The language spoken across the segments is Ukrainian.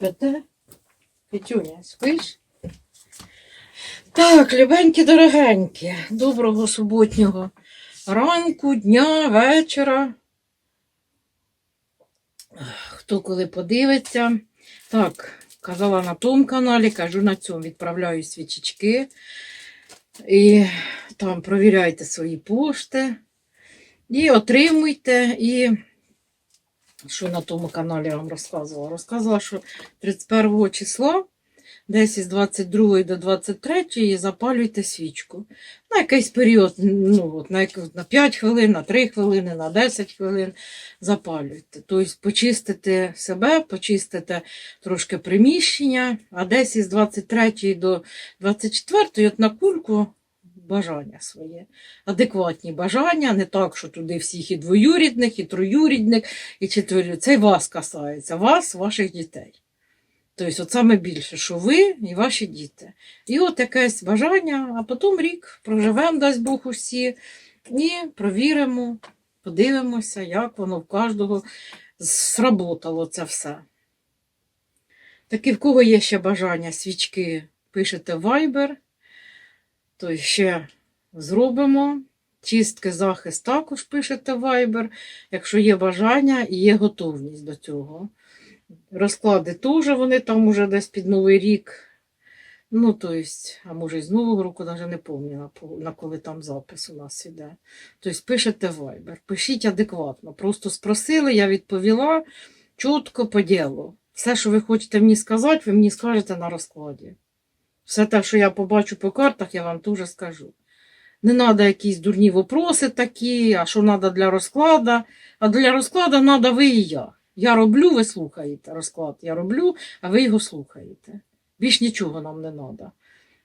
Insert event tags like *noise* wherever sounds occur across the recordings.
Спите? Петюня, спиш? Так, любенькі, дорогенькі, доброго суботнього ранку, дня, вечора. Хто коли подивиться. Так, казала на тому каналі, кажу на цьому відправляю свічечки. І там провіряйте свої пошти. І отримуйте. І що на тому каналі я вам розказувала? Розказувала, що 31 числа, десь із 22 до 23 запалюйте свічку. На якийсь період, ну, от, на, на 5 хвилин, на 3 хвилини, на 10 хвилин запалюйте. Тобто почистите себе, почистите трошки приміщення, а десь із 23 до 24 от на кульку бажання своє. Адекватні бажання, не так, що туди всіх і двоюрідних, і троюрідних, і четверо. Це вас касається, вас, ваших дітей. Тобто, от саме більше, що ви і ваші діти. І от якесь бажання, а потім рік проживемо, дасть Бог усі, і провіримо, подивимося, як воно в кожного сработало це все. Такі, в кого є ще бажання, свічки пишете Viber, то ще зробимо. Чистки, захист також пишете Viber, якщо є бажання і є готовність до цього. Розклади теж вони там уже десь під Новий рік. Ну, то есть, а може, з Нового року навіть не пам'ятаю, на, коли там запис у нас іде. Тобто пишете Viber, пишіть адекватно. Просто спросили, я відповіла чітко по ділу. Все, що ви хочете мені сказати, ви мені скажете на розкладі. Все те, що я побачу по картах, я вам теж скажу. Не треба якісь дурні вопроси такі, а що треба для розкладу. А для розкладу треба ви і я. Я роблю, ви слухаєте розклад. Я роблю, а ви його слухаєте. Більш нічого нам не треба.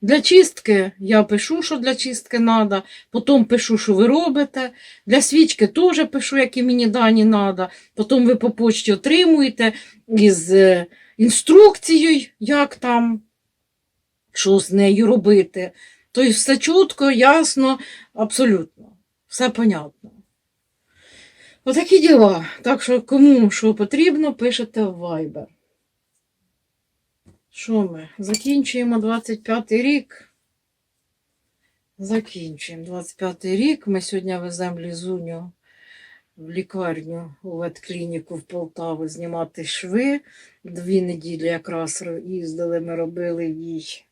Для чистки я пишу, що для чистки треба, потім пишу, що ви робите. Для свічки теж пишу, які мені дані треба. Потім ви по почті отримуєте із е, інструкцією, як там, що з нею робити. Тобто все чітко, ясно, абсолютно. Все понятно. Отакі діла. Так що кому що потрібно, пишете в Viber. Що ми? Закінчуємо 25-й рік. Закінчуємо 25-й рік. Ми сьогодні веземо Лізуню в лікарню у ветклініку в Полтаву знімати шви. Дві неділі якраз їздили, ми робили їй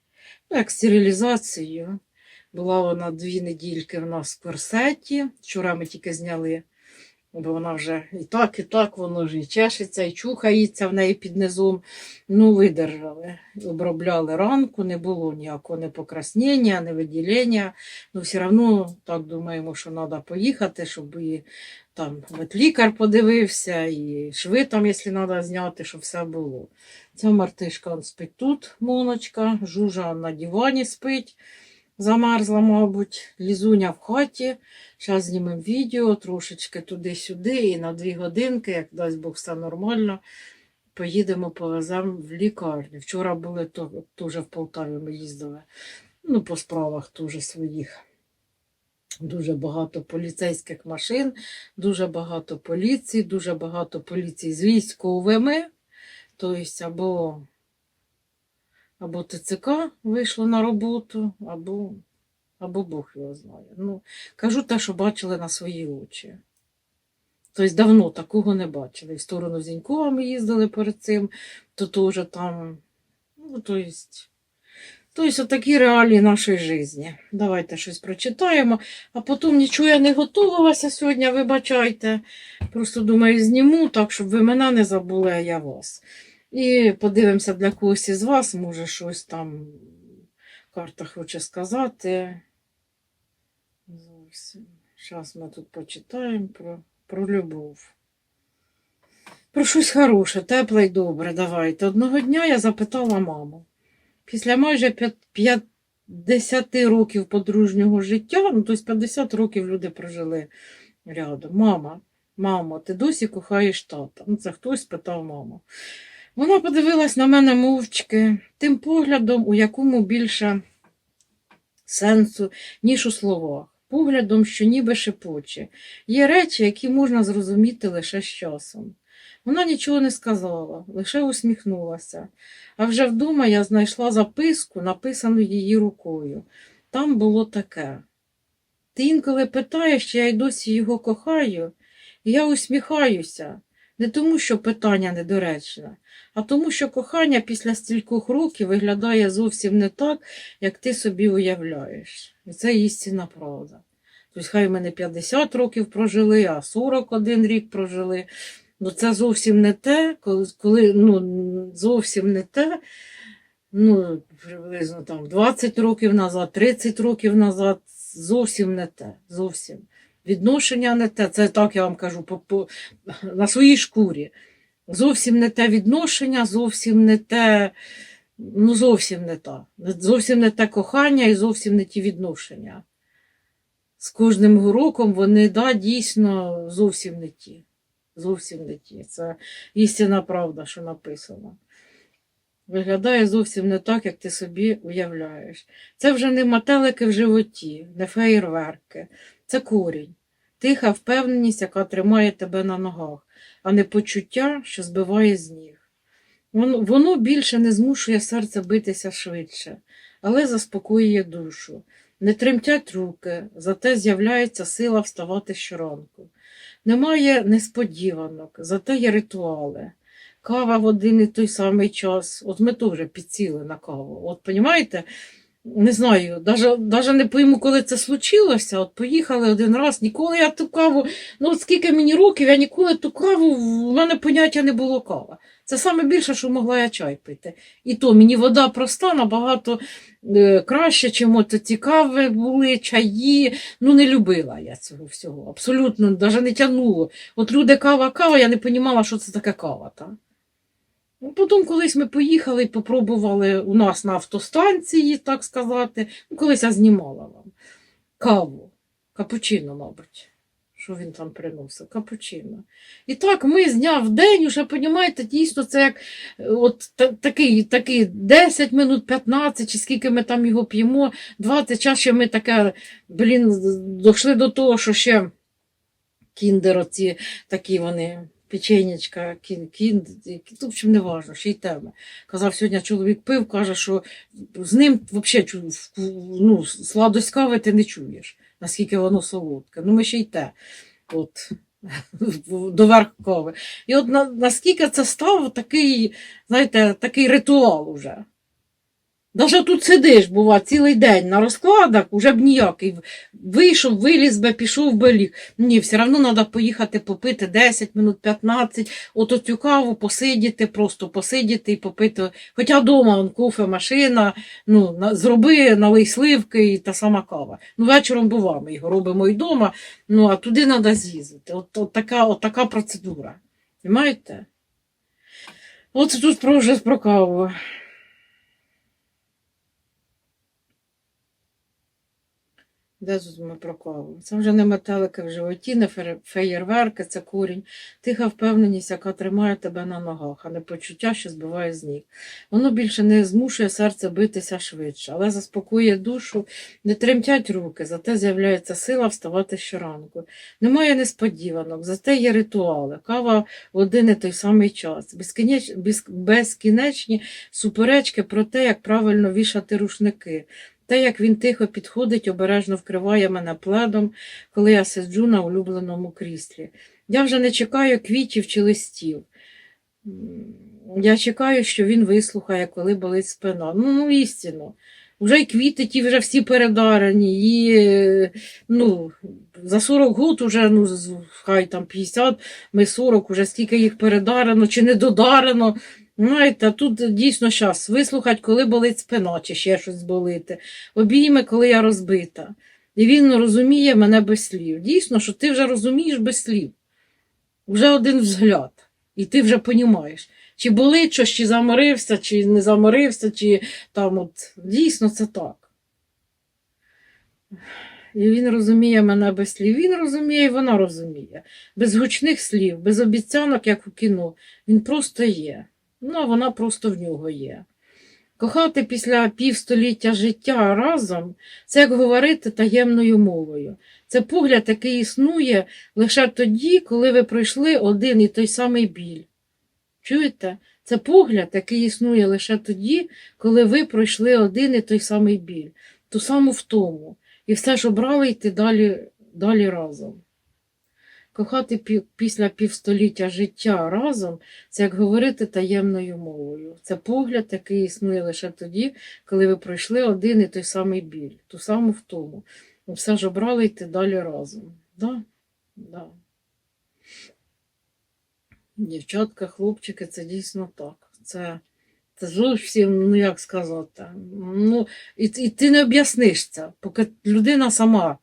як стерилізацією. Була вона дві недільки в нас в корсеті. Вчора ми тільки зняли, бо вона вже і так, і так, воно ж і чешеться, і чухається в неї під низом. Ну, видержали. Обробляли ранку, не було ніякого не покраснення, не виділення. Ну, все одно так думаємо, що треба поїхати, щоб і там ветлікар подивився, і шви там, якщо треба зняти, щоб все було. Ця мартишка спить тут, моночка, жужа на дивані спить, замерзла, мабуть, лізуня в хаті. Зараз знімемо відео, трошечки туди-сюди, і на дві годинки, як дасть Бог все нормально, поїдемо, повеземо в лікарню. Вчора були теж в Полтаві, ми їздили. Ну, по справах теж своїх. Дуже багато поліцейських машин, дуже багато поліції, дуже багато поліції з військовими. Тобто або, або ТЦК вийшло на роботу, або, або Бог його знає. Ну, кажу те, що бачили на свої очі. Тобто давно такого не бачили. І В сторону Зінькова ми їздили перед цим, то теж там. Ну, тобто, тобто такі реалії нашої житті. Давайте щось прочитаємо, а потім нічого я не готувалася сьогодні, вибачайте. Просто думаю, зніму так, щоб ви мене не забули, а я вас. І подивимося для когось із вас, може щось там карта хоче сказати. Зараз ми тут почитаємо про, про любов. Про щось хороше, тепле й добре. Давайте. Одного дня я запитала маму. Після майже 50 років подружнього життя, ну тобто 50 років люди прожили рядом. Мама, мамо, ти досі кохаєш тата? Ну, це хтось спитав маму. Вона подивилась на мене мовчки, тим поглядом, у якому більше сенсу, ніж у словах. поглядом, що ніби шепоче. Є речі, які можна зрозуміти лише з часом. Вона нічого не сказала, лише усміхнулася. А вже вдома я знайшла записку, написану її рукою. Там було таке. Ти інколи питаєш, чи я й досі його кохаю, і я усміхаюся, не тому, що питання недоречне, а тому, що кохання після стількох років виглядає зовсім не так, як ти собі уявляєш. І це істинна правда. Тобто, хай в мене 50 років прожили, а 41 рік прожили. Ну, це зовсім не те, коли, ну, зовсім не те, ну, приблизно там 20 років назад, 30 років назад, зовсім не те. Зовсім. Відношення не те, це так я вам кажу по, по, на своїй шкурі. Зовсім не те відношення, зовсім не те, ну зовсім не те. Зовсім не те кохання і зовсім не ті відношення. З кожним роком вони да, дійсно зовсім не ті. Зовсім не ті. Це істинна правда, що написано. Виглядає зовсім не так, як ти собі уявляєш. Це вже не метелики в животі, не феєрверки. Це корінь, тиха впевненість, яка тримає тебе на ногах, а не почуття, що збиває з ніг. Воно, більше не змушує серце битися швидше, але заспокоює душу. Не тремтять руки, зате з'являється сила вставати щоранку. Немає несподіванок, зате є ритуали. Кава в один і той самий час. От ми теж підсіли на каву. От, розумієте? Не знаю, даже не пойму, коли це случилося. От поїхали один раз, ніколи я ту каву, ну от скільки мені років, я ніколи ту каву, в мене поняття не було кава. Це саме більше, що могла я чай пити. І то мені вода проста набагато е, краще, чим от ці кави були, чаї. Ну не любила я цього всього. Абсолютно, навіть не тягнуло. От люди кава, кава, я не розуміла, що це таке кава. Та? Ну, Потім колись ми поїхали і попробували у нас на автостанції, так сказати. Ну, колись я знімала вам каву, капучино, мабуть. Що він там приносив? Капучино. І так ми з дня в день, уже, розумієте, дійсно, це як е, от такий, такий 10 минут, 15, чи скільки ми там його п'ємо, 20 час ще ми таке, блін, дійшли до того, що ще кіндер оці такі вони, печенечка, кін, кін, в общем, не важно, ще й теми. Казав, сьогодні чоловік пив, каже, що з ним взагалі ну, сладость кави ти не чуєш, наскільки воно солодке. Ну, ми ще й те. От, *laughs* До кави. І от на, наскільки це став такий, знаєте, такий ритуал уже. Даже тут сидиш, бува, цілий день на розкладах, уже б ніякий. Вийшов, виліз би, пішов би ліг. Ні, все одно треба поїхати попити 10 минут, 15, от оцю каву посидіти, просто посидіти і попити. Хоча вдома он, кофе, машина, ну, зроби, налий сливки і та сама кава. Ну, вечором бува, ми його робимо і вдома, ну, а туди треба з'їздити. От, от, така, от така процедура. Понимаєте? От тут про вже про каву. Де тут ми про? Це вже не метелики в животі, не феєрверки, це курінь. Тиха впевненість, яка тримає тебе на ногах, а не почуття, що збиває з ніг. Воно більше не змушує серце битися швидше, але заспокоює душу, не тремтять руки, зате з'являється сила вставати щоранку. Немає несподіванок, зате є ритуали. Кава в один і той самий час. Безкінеч... Безкінечні суперечки про те, як правильно вішати рушники. Те, як він тихо підходить, обережно вкриває мене пледом, коли я сиджу на улюбленому кріслі. Я вже не чекаю квітів чи листів. Я чекаю, що він вислухає, коли болить спина. Ну, ну істинно. Вже й квіти ті вже всі передарені, і е, ну, за 40 год уже, ну, хай там 50, ми 40, уже скільки їх передарено чи не додарено. Знаєте, тут дійсно час вислухати, коли болить спина, чи ще щось болити. Обійми, коли я розбита. І він розуміє мене без слів. Дійсно, що ти вже розумієш без слів. Вже один взгляд. І ти вже понімаєш, чи болить щось, чи заморився, чи не заморився, чи там от дійсно це так. І він розуміє мене без слів. Він розуміє, і вона розуміє. Без гучних слів, без обіцянок, як у кіно. Він просто є. Ну, вона просто в нього є. Кохати після півстоліття життя разом це як говорити таємною мовою. Це погляд, який існує лише тоді, коли ви пройшли один і той самий біль. Чуєте? Це погляд, який існує лише тоді, коли ви пройшли один і той самий біль, ту саму втому, і все ж обрали йти далі, далі разом. Кохати пі- після півстоліття життя разом це як говорити таємною мовою. Це погляд, який існує лише тоді, коли ви пройшли один і той самий біль, ту саму втому. І все ж обрали йти далі разом. Да? Да. Дівчатка, хлопчики, це дійсно так. Це, це зовсім, ну як сказати. Ну, і, і ти не об'ясниш це, поки людина сама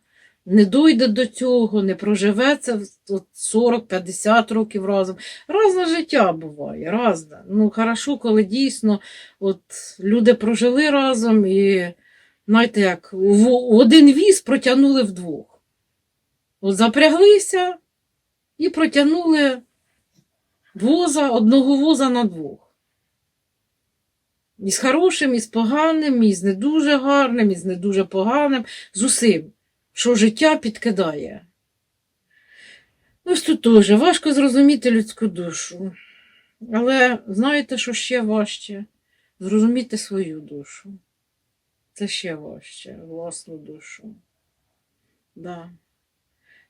не дойде до цього, не проживе це 40-50 років разом. Разне життя буває, разне. Ну, хорошо, коли дійсно от, люди прожили разом і, знаєте, як в один віз протягнули вдвох. От запряглися і протягнули воза, одного воза на двох. І з хорошим, і з поганим, і з не дуже гарним, і з не дуже поганим, з усім, що життя підкидає. Ось тут теж важко зрозуміти людську душу. Але знаєте, що ще важче? Зрозуміти свою душу. Це ще важче, власну душу. Да.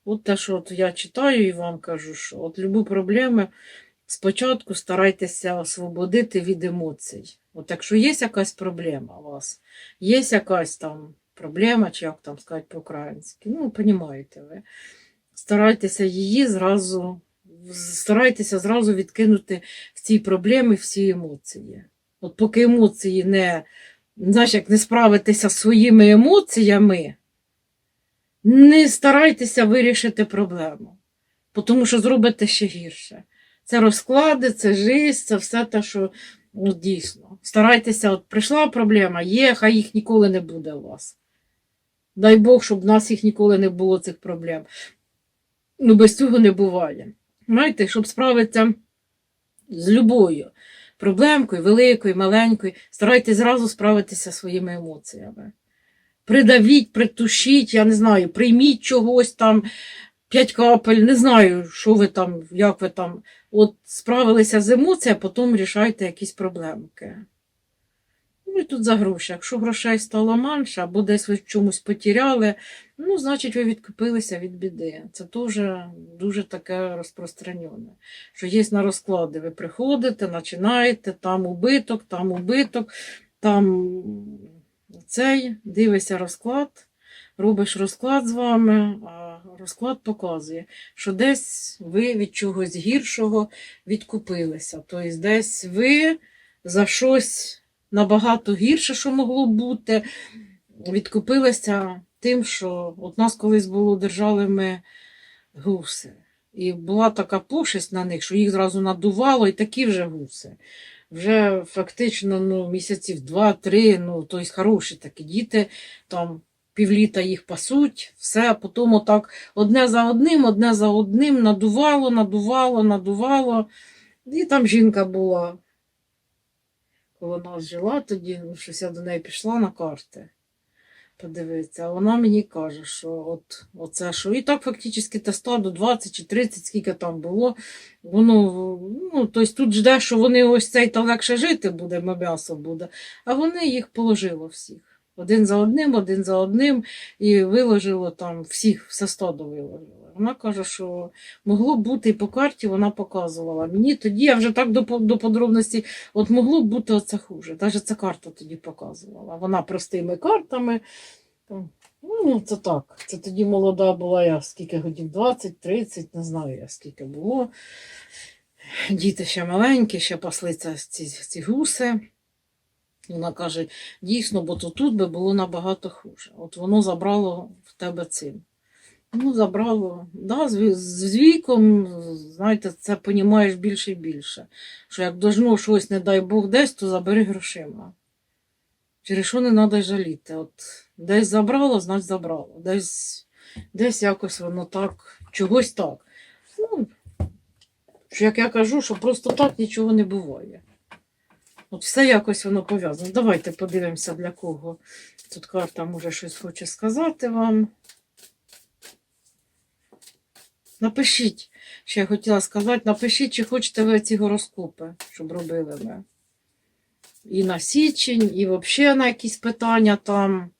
От те, що от я читаю і вам кажу, що от любі проблеми спочатку старайтеся освободити від емоцій. От якщо є якась проблема у вас, є якась там проблема, чи як там сказати по-українськи, ну, розумієте ви, старайтеся її зразу, старайтеся зразу відкинути в цій проблемі всі емоції. От поки емоції не, знаєш, як не справитеся з своїми емоціями, не старайтеся вирішити проблему, тому що зробите ще гірше. Це розклади, це жизнь, це все те, що ну, дійсно. Старайтеся, от прийшла проблема, є, хай їх ніколи не буде у вас. Дай Бог, щоб в нас їх ніколи не було цих проблем. Ну, без цього не буває. Знаєте, щоб справитися з любою проблемкою, великою, маленькою, старайтесь зразу справитися своїми емоціями. Придавіть, притушіть, я не знаю, прийміть чогось там, п'ять капель, не знаю, що ви там, як ви там. От справилися з емоціями, а потім рішайте якісь проблемки. Ну і тут за гроші. Якщо грошей стало менше, або десь ви чомусь потеряли, ну, значить, ви відкупилися від біди. Це теж дуже таке розпространене. Що є на розклади, ви приходите, починаєте, там убиток, там убиток, там цей, дивишся розклад, робиш розклад з вами, а розклад показує, що десь ви від чогось гіршого відкупилися. Тобто десь ви за щось набагато гірше, що могло бути, відкупилися тим, що от нас колись було держали ми гуси. І була така пошесть на них, що їх зразу надувало, і такі вже гуси. Вже фактично ну, місяців два-три, ну, тобто хороші такі діти, там півліта їх пасуть, все, а потім отак одне за одним, одне за одним надувало, надувало, надувало. І там жінка була, нас жила тоді, ну, щось я до неї пішла на карти. Подивитися, а вона мені каже, що от оце що. І так фактично те стадо 20 чи 30, скільки там було. Воно, ну, тобто тут жде, що вони ось цей та легше жити буде, м'ясо буде. А вони їх положило всіх. Один за одним, один за одним, і виложило там всіх, все стадо виложило. Вона каже, що могло бути і по карті, вона показувала. Мені тоді, я вже так до, до подробності, от могло б бути оце хуже. Навіть ця карта тоді показувала. Вона простими картами. Ну, це так. Це тоді молода була я скільки годів 20, 30, не знаю я скільки було. Діти ще маленькі, ще паслися ці, ці гуси. Вона каже, дійсно, бо то тут би було набагато хуже. От воно забрало в тебе цим. Ну, забрало. Да, з, з віком, знаєте, це понімаєш більше і більше. Що як должно щось, не дай Бог, десь, то забери грошима. Через що не треба жаліти? От десь забрало, значить забрало. Десь, десь якось воно так, чогось так. Ну, що як я кажу, що просто так нічого не буває. От все якось воно пов'язано. Давайте подивимося, для кого. Тут карта може щось хоче сказати вам. Напишіть, що я хотіла сказати, напишіть, чи хочете ви ці гороскопи, щоб робили ми. І на січень, і взагалі на якісь питання там,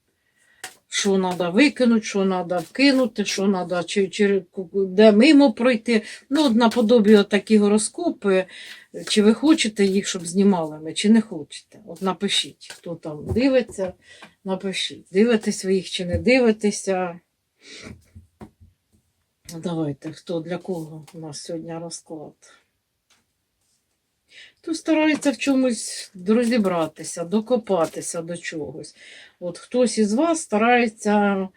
що треба викинути, що треба вкинути, що треба, чи, чи де мимо пройти. Ну, наподобі такі гороскопи, чи ви хочете їх, щоб знімали ми, чи не хочете. От напишіть, хто там дивиться, напишіть. Дивитесь ви їх чи не дивитеся. Давайте, хто для кого у нас сьогодні розклад? Тут старається в чомусь розібратися, докопатися до чогось. От хтось із вас старається,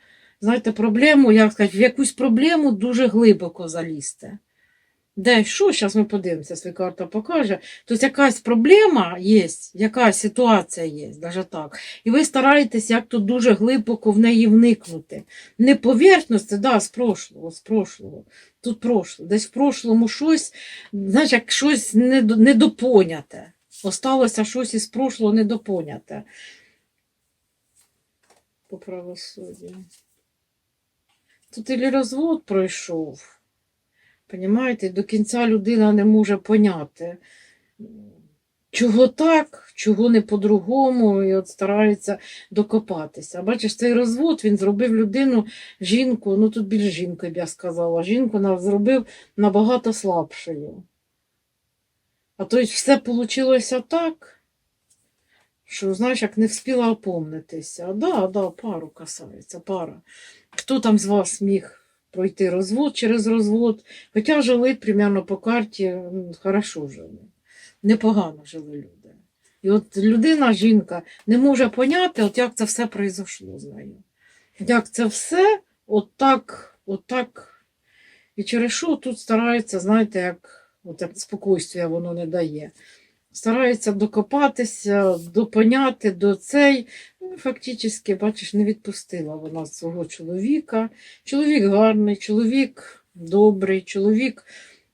знаєте, проблему, як сказати, в якусь проблему дуже глибоко залізти. Де що? Зараз ми подивимося, якщо карта покаже. Тобто якась проблема є, якась ситуація є, навіть так. І ви стараєтесь як то дуже глибоко в неї вникнути. Не поверхності, да, з прошлого, з прошлого. Тут прошло. Десь в прошлому щось, знаєш, як щось недопоняте. Осталося щось із прошлого недопоняте. По правосуддю. Тут і розвод пройшов. Понімаєте, до кінця людина не може поняти, чого так, чого не по-другому, і от старається докопатися. Бачиш, цей розвод він зробив людину, жінку, ну тут більш жінку, б я сказала, жінку на- зробив набагато слабшою. А то все вийшло так, що, знаєш, як не встигла опомнитися. Да, да, пару касається, пара. Хто там з вас міг пройти розвод через розвод? Хоча жили примерно по карті, хорошо жили. Непогано жили люди. І от людина, жінка, не може поняти, от як це все произошло з нею. Як це все от так, от так. І через що тут старається, знаєте, як, от спокійствия воно не дає. Старається докопатися, допоняти до цей. Ну, Фактично, бачиш, не відпустила вона свого чоловіка. Чоловік гарний, чоловік добрий, чоловік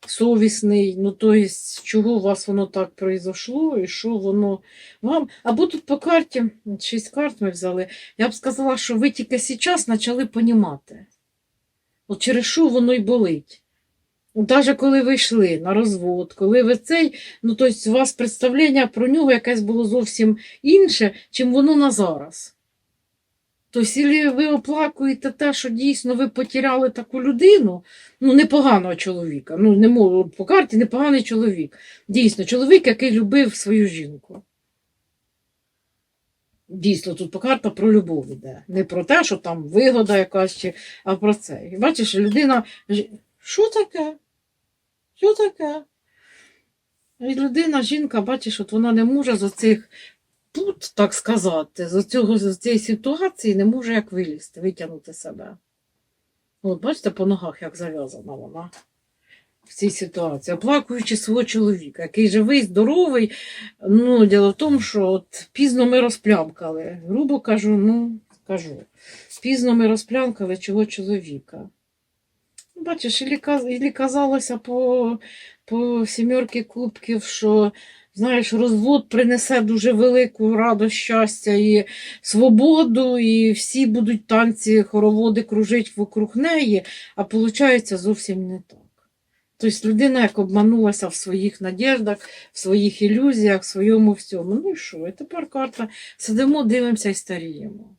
совісний. Ну, то есть, чого у вас воно так произошло, і що воно вам. Або тут по карті, шість карт ми взяли, я б сказала, що ви тільки зараз почали. От через що воно й болить. Навіть коли ви йшли на розвод, коли ви цей, ну тобто у вас представлення про нього якесь було зовсім інше, чим воно на зараз. Тобто, ви оплакуєте те, що дійсно ви потеряли таку людину, ну непоганого чоловіка, ну не можу, по карті непоганий чоловік. Дійсно, чоловік, який любив свою жінку. Дійсно, тут по карта про любов іде. Не про те, що там вигода якась, а про це. І бачиш, людина. Що таке? Що таке? І людина, жінка, бачиш, от вона не може з оцих тут, так сказати, з, цього, з цієї ситуації не може як вилізти, витягнути себе. От бачите, по ногах, як зав'язана вона в цій ситуації, оплакуючи свого чоловіка, який живий, здоровий. Ну, діло в тому, що от пізно ми розплямкали. Грубо кажу, ну, кажу. Пізно ми розплямкали чого чоловіка. Ну, Бачиш, ілі, казалося по, по сімерки кубків, що знаєш, розвод принесе дуже велику радость, щастя і свободу, і всі будуть танці, хороводи кружити вокруг неї, а виходить зовсім не так. Тобто людина як обманулася в своїх надіждах, в своїх ілюзіях, в своєму всьому. Ну і що? І тепер карта сидимо, дивимося і старіємо.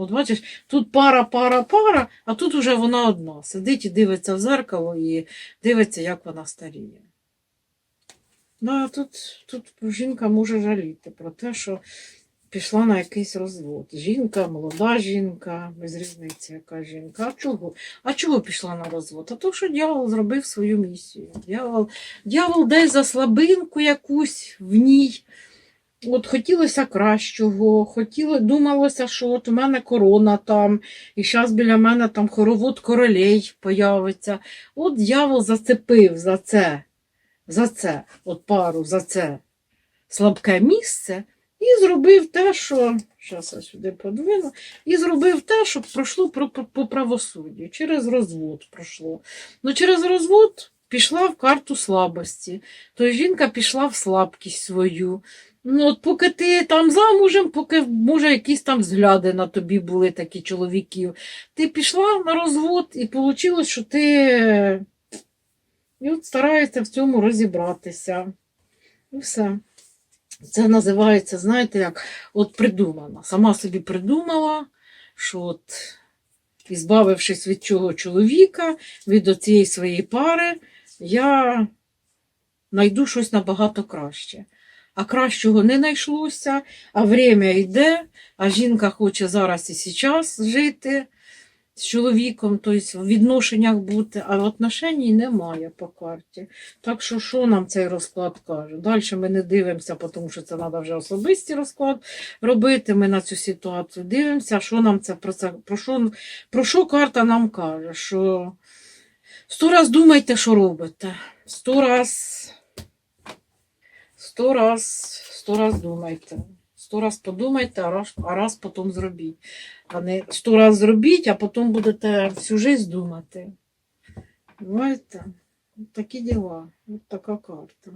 От бачиш, тут пара, пара, пара, а тут уже вона одна. Сидить і дивиться в зеркало і дивиться, як вона старіє. Да, тут, тут жінка може жаліти про те, що пішла на якийсь розвод. Жінка, молода жінка, без різниці, яка жінка. А чого? А чого пішла на розвод? А то, що дьявол зробив свою місію. Дьявол, дьявол десь за слабинку якусь в ній. От хотілося кращого, хотіло, думалося, що от у мене корона там, і зараз біля мене там хоровод королей появиться. От дьявол зацепив за це, за це, от пару, за це слабке місце, і зробив те, що. Зараз я сюди подвину, і зробив те, щоб пройшло по правосуддю. Через розвод пройшло. Ну, через розвод пішла в карту слабості. То жінка пішла в слабкість свою. Ну, от поки ти там замужем, поки може якісь там взгляди на тобі були такі чоловіків, ти пішла на розвод і вийшло, що ти і от стараєшся в цьому розібратися. І все. Це називається, знаєте, як от придумана. Сама собі придумала, що от, і збавившись від цього чоловіка, від цієї своєї пари, я знайду щось набагато краще. А кращого не знайшлося, а время йде, а жінка хоче зараз і зараз жити з чоловіком, тобто в відношеннях бути, а отношеній немає по карті. Так що, що нам цей розклад каже? Далі ми не дивимося, тому що це треба вже особистий розклад робити. Ми на цю ситуацію дивимося, що нам це про це про що, про що карта нам каже? Що сто раз думайте, що робите. Сто раз, сто раз, сто раз думайте. Сто раз подумайте, а раз, а раз потім зробіть. А не сто раз зробіть, а потім будете всю жизнь думати. От такі діла. От така карта.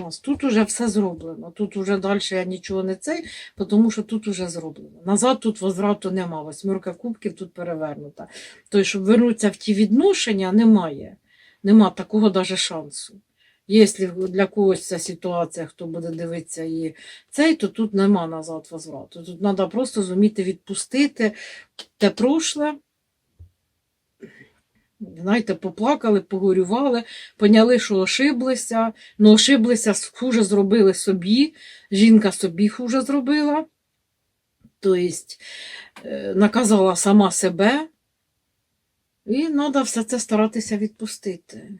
У нас тут уже все зроблено. Тут уже далі я нічого не цей, тому що тут уже зроблено. Назад тут возврату нема. Восьмірка кубків тут перевернута. Тобто, щоб вернутися в ті відношення, немає. Нема такого навіть шансу. Якщо для когось ця ситуація, хто буде дивитися її цей, то тут нема назад возврату. Тут треба просто зуміти відпустити те прошле. Знаєте, поплакали, погорювали, поняли, що ошиблися, ну ошиблися, хуже зробили собі, жінка собі хуже зробила, тобто е, наказала сама себе, і треба все це старатися відпустити.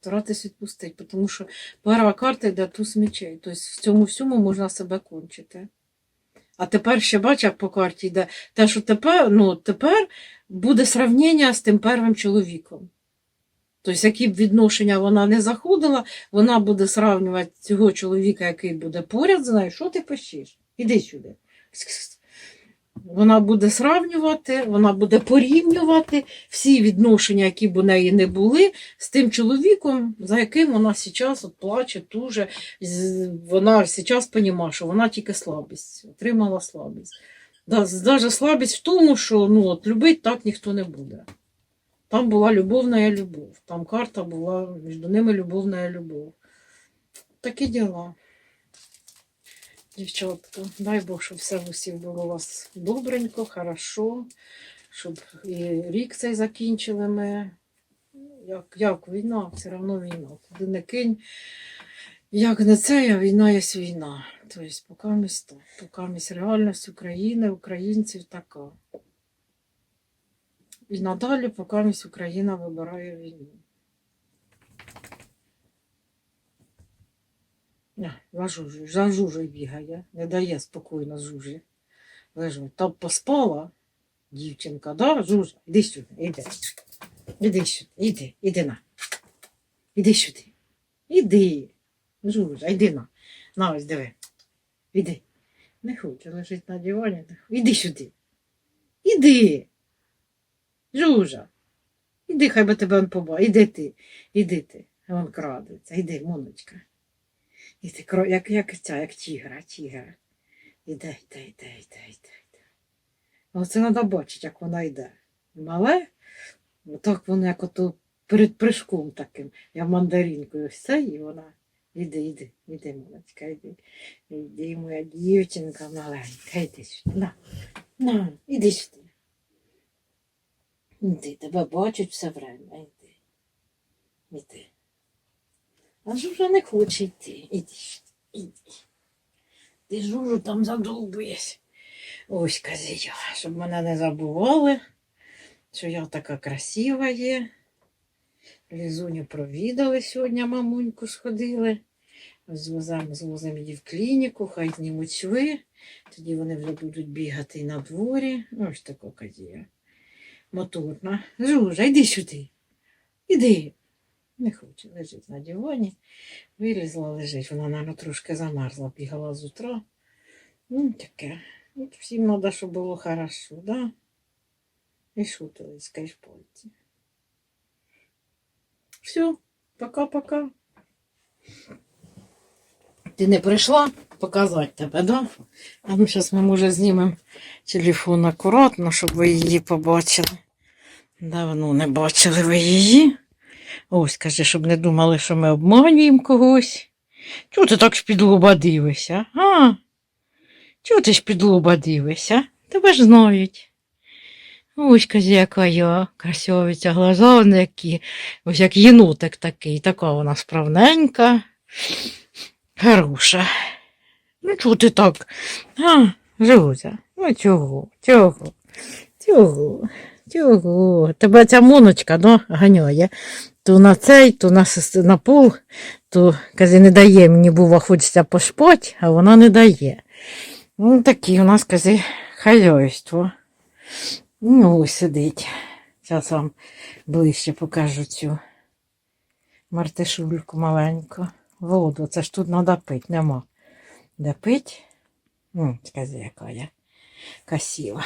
Старатися відпустити, тому що перша карта йде туз мечей, тобто в цьому всьому можна себе кончити. А тепер ще бач, як по карті йде те, що тепер, ну, тепер буде сравнення з тим первим чоловіком. Тобто, які б відношення вона не заходила, вона буде сравнювати цього чоловіка, який буде поряд з нею. Що ти пишеш? Іди сюди. Вона буде сравнювати, вона буде порівнювати всі відношення, які б у неї не були, з тим чоловіком, за яким вона зараз плаче, туже. З- Вона зараз розуміє, що вона тільки слабість, отримала слабість. Навіть слабість в тому, що ну, от, любить так ніхто не буде. Там була любовна любов, там карта була між ними любовна любов. Такі діла. Дівчатка, дай Бог, щоб все в усіх було у вас добренько, хорошо, щоб і рік цей закінчили ми. Як, як війна, все одно війна. Куди не кинь. Як не це, а війна є війна. Тобто, поки місто, поки місь реальність України, українців така. І надалі, поки Україна вибирає війну. За жужі, за жужі бігає, не дає спокійно жужі. Лежить. Там поспала дівчинка, да? Жужа, іди сюди, іди. Іди сюди, іди, іди на. Іди сюди. Іди. Жужа, іди на. На, ось диви. Іди. Не хоче лежить на дивані. Іди сюди. Іди. Жужа. Іди, хай би тебе он побачив. Іди ти. Іди ти. Вон крадеться. Іди, моночка. Іди, кро- як, як ця, як тігра, тігра. Іде, йде, йде, йде, йде, йде. Оце треба бачити, як вона йде. Мале, так воно як ото перед прыжком таким. Я мандаринкою це, і вона. Іди, іди, іди, молодька, іди. Іди, моя дівчинка маленька, іди сюди. На, на, іди сюди. Іди, тебе бачать все время, іди. Іди. А Жужа не хоче йти. Іди, іди. Ти Жужу там задовбуєш. Ось казія, щоб мене не забували, що я така красива є. Лізуню провідали сьогодні, мамуньку сходили. Звозимо, звозимо її в клініку, хай знімуть шви. Тоді вони вже будуть бігати на дворі. Ось така казія. Моторна. Жужа, йди сюди. Іди. Не хоче, лежить на дивані. Вилізла, лежить. Вона, мабуть, трошки замерзла, бігала з утра. Ну, таке. От всім треба, щоб було хорошо, да? І що ти лискаєш пальці? Все, пока-пока. Ти не прийшла показати тебе, да? А ну зараз ми, може, знімемо телефон акуратно, щоб ви її побачили. Давно не бачили ви її. Ось, каже, щоб не думали, що ми обманюємо когось. Чого ти так з-під лоба дивишся? А? Чого ти ж-під лоба дивишся? Тебе ж знають. Ось, каже, яка я, красавиця, глаза вони які, ось як єнотик такий, така вона справненька, хороша. Ну, чого ти так? А, Жузя, ну чого, чого, чого, чого? Тебе ця моночка, ну, ганяє. То на цей, то на, на пол, то, каже, не дає мені, бува, хочеться пошпать, а вона не дає. Ну, такі у нас, каже, хазяйство. Ну, ось сидить. Зараз вам ближче покажу цю мартишульку маленьку. Воду, це ж тут треба пити, нема. Де пить? Ну, скажи, яка я красива.